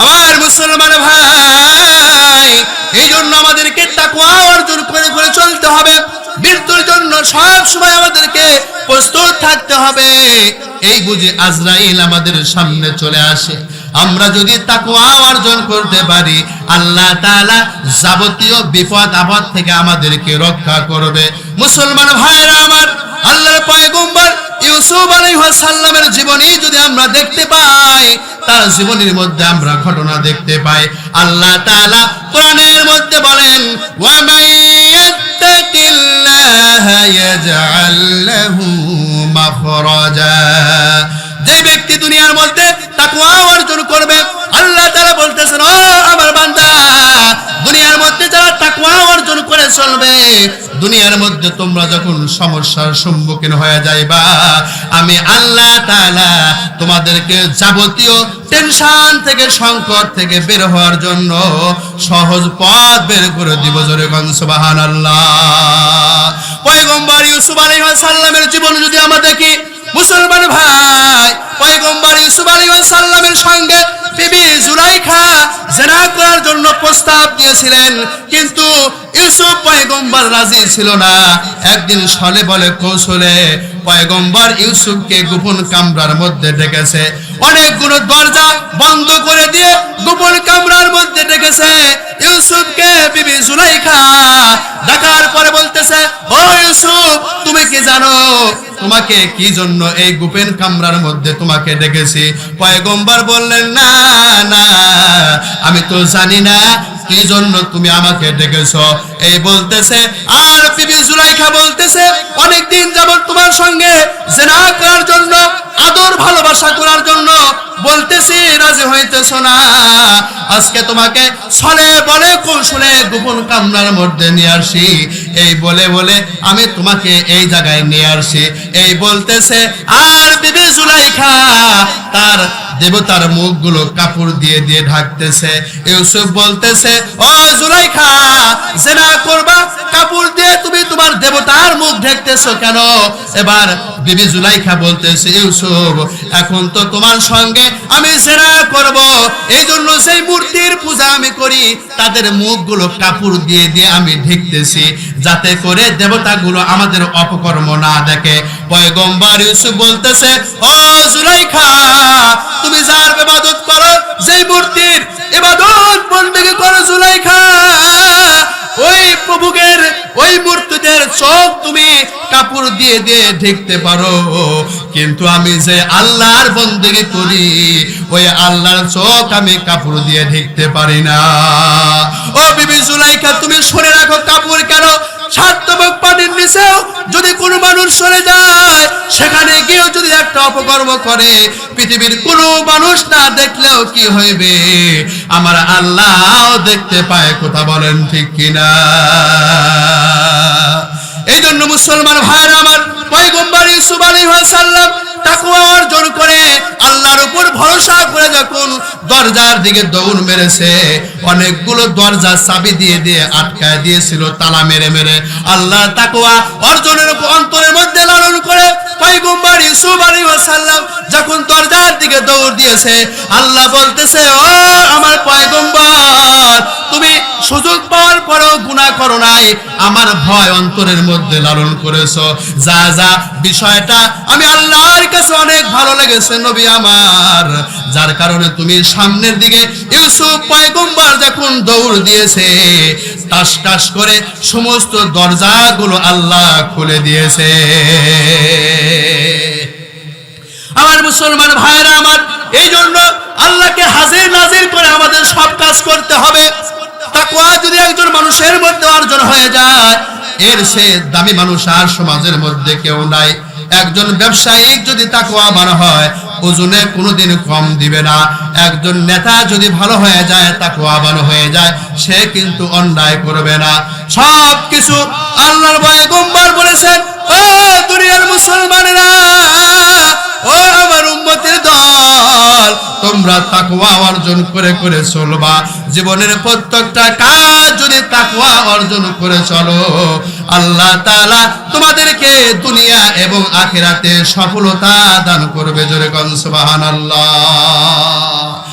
আমার মুসলমান ভাই এই জন্য আমাদেরকে তাকুয়া অর্জন করে করে চলতে হবে। মৃত্যুর জন্য সব সময় আমাদেরকে প্রস্তুত থাকতে হবে। এই বুঝে আজরাইল আমাদের সামনে চলে আসে। আমরা যদি তাকুয়া অর্জন করতে পারি, আল্লাহ তাআলা যাবতীয় বিপদ আপদ থেকে আমাদেরকে রক্ষা করবে। মুসলমান ভাইরা আমার আল্লাহর পয়গম্বর ইউসুফ আলাইহিস সালামের জীবনী যদি আমরা দেখতে পাই, তার জীবনের মধ্যে আমরা ঘটনা দেখতে পাই। আল্লাহ তাআলা কোরআনের মধ্যে বলেন ওয়া মাইয়াত্তাকিল্লাহা ইয়াজআল লাহু মাখরাজা। যে ব্যক্তি দুনিয়ার মধ্যে তাকওয়া অর্জন করবে চলবে। দুনিয়ার মধ্যে তোমরা যখন সমস্যার সম্মুখীন হয়ে যাইবা, আমি আল্লাহ তাআলা তোমাদেরকে যাবতীয় টেনশন থেকে, সংকট থেকে বের হওয়ার জন্য সহজ পথ বের করে দিব জোরে সুবহানাল্লাহ। পয়গম্বর ইউসুফ আলাইহিস সালামের জীবন যদি আমরা দেখি মুসলমান ভাই ইউসুফ আলাইহিস সালামের সঙ্গে বিবি জুলাইখা জেনা করার জন্য প্রস্তাব দিয়েছিলেন। কিন্তু ইউসুফ পয়গম্বর রাজি ছিল না। একদিন সলে বলে কৌশলে পয়গম্বর ইউসুফকে গোপন কামরার মধ্যে ডেকেছে। অনেকগুলো দরজা বন্ধ করে দিয়ে গোপন কামরার মধ্যে ডেকেছে। ইউসুফকে বিবি জুলাইখা ডাকার পরে বলতেছে ও ইউসুফ, তুমি কি জানো? তোমাকে কি জন্য এই গোপেন কামরার মধ্যে তোমাকে ডেকেছি? পয়গম্বর বললেন, না না, আমি তো জানি না কি জন্য তুমি আমাকে ডেকেছ। এই বলতেছে, আর জুলাইখা বলতেছে অনেক দিন যাবত তোমার সঙ্গে জেনা করার জন্য, আদর ভালোবাসা করার জন্য বলতেছি, রাজি হইতেছ না। আজকে তোমাকে ছলে বলে, কৌশলে গোপন কামনার মধ্যে নিয়ে আসি। এই বলে বলে আমি তোমাকে এই জায়গায় নিয়ে আসি। এই বলতেছে, আর বিবি জুলাইখা? তার দেবতার মুখগুলো কাপড় দিয়ে দিয়ে ঢাকতেছে। ইউসুফ বলতেছে, ও জুলাইখা, জেনা করবা, কাপড় দিয়ে ঢেকতেছো কেন? এবার বিবি জুলাইখা বলতেছে, ইউসুফ, এখন তো তোমার সঙ্গে আমি জেনা করব। এই জন্য সেই মূর্তির পূজা আমি করি, তাদের মুখগুলো কাপড় দিয়ে দিয়ে আমি ঢেকতেছি, যাতে করে দেবতাগুলো আমাদের অপকর্ম না দেখে। পয়গম্বর ইউসুফ বলতেছে, ও জুলাইখা, তুমি যার ইবাদত করো, যেই মূর্তির ইবাদত বন্দেগী করো জুলাইখা, ওই প্রভুকের ওই মূর্তিদের চোখ তুমি কাপড় দিয়ে দিয়ে ঢেকতে পারো। কিন্তু আমি যে আল্লাহর বন্দেগী করি, ওই আল্লাহর চোখ আমি কাপড় দিয়ে ঢেকতে পারি না। ও বিবি জুলাইখা, তুমি সরে রাখো কাপড় কেন পানির নিচেও যদি কোনো মানুষ সরে যায়, সেখানে গিয়েও যদি একটা অপকর্ম করে, পৃথিবীর কোনো মানুষ না দেখলেও কি হইবে? আমার আল্লাহ দেখতে পায়, কথা বলেন ঠিক কিনা? এই জন্য মুসলমান ভাইরা আমার পয়গম্বর ইউসুফ আলাইহিস সালাম তাকওয়া অর্জন করে আল্লাহর উপর ভরসা করে যখন দরজার দিকে দৌড় মেরেছে, অনেকগুলো দরজা চাবি দিয়ে দিয়ে আটকায় দিয়েছিল, তালা মেরে মেরে। আল্লাহ তাকওয়া অর্জনের অন্তরের মধ্যে লালন করে পয়গম্বর ইউসুফ যখন দরজার দিকে দৌড় দিয়েছে, আল্লাহ বলতেছে, ও আমার পয়গম্বর, তুমি সুযোগ গুনাহ করো নাই, আমার ভয় অন্তরের মধ্যে লালন করেছ। যা যা, বিষয়টা আমি আল্লাহর কাছে অনেক ভালো লেগেছে, নবী আমার। যার কারণে তুমি সামনের দিকে ইউসুফ যখন দৌড় দিয়েছে টাস টাস করে সমস্ত দরজাগুলো আল্লাহ খুলে দিয়েছে। আমার মুসলমান ভাইরা আমার এই জন্য আল্লাহকে হাজির নাজির করে আমাদের সব কাজ করতে হবে। মানুষের মধ্যে অর্জন হয়ে যায়। এর সে দামি মানুষ আর সমাজের মধ্যে কেউ নাই। একজন ব্যবসায়িক যদি তাকওয়াবান হয়, ওজনে কোনোদিন কম দিবে না। একজন নেতা যদি ভালো হয়ে যায় তাকওয়াবান হয়ে যায়, সে কিন্তু অন্যায় করবে না। সব কিছু আল্লাহর ভয়ে গম্বার বলেছেন, ও দুনিয়ার মুসলমানেরা, ও আমার তোমরা তাকুয়া অর্জন করে করে চলবা। জীবনের প্রত্যেকটা কাজ যদি তাকুয়া অর্জন করে চলো, আল্লাহ তাআলা তোমাদেরকে দুনিয়া এবং আখেরাতে সফলতা দান করবে। জোরে কন, সুবহানাল্লাহ।